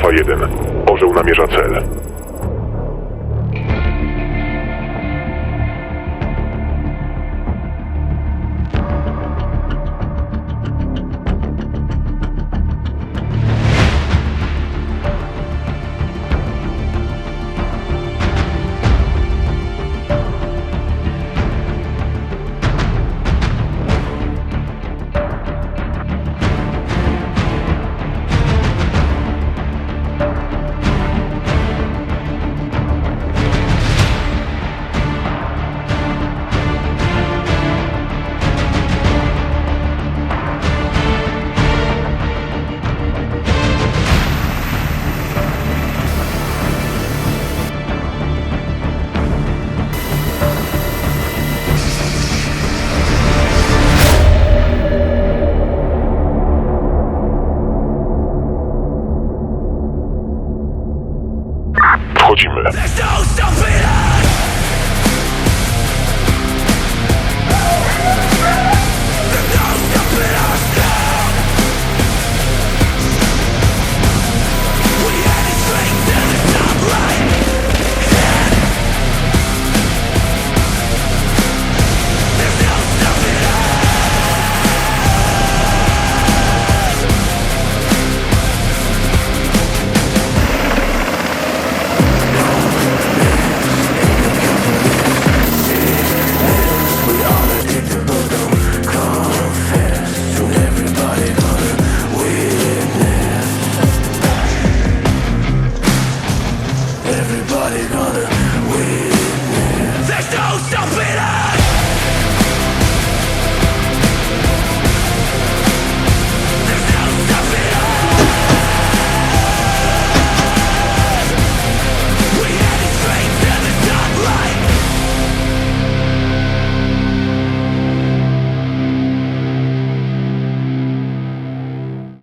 Alfa 1. Orzeł namierza cel. Wchodzimy. falling on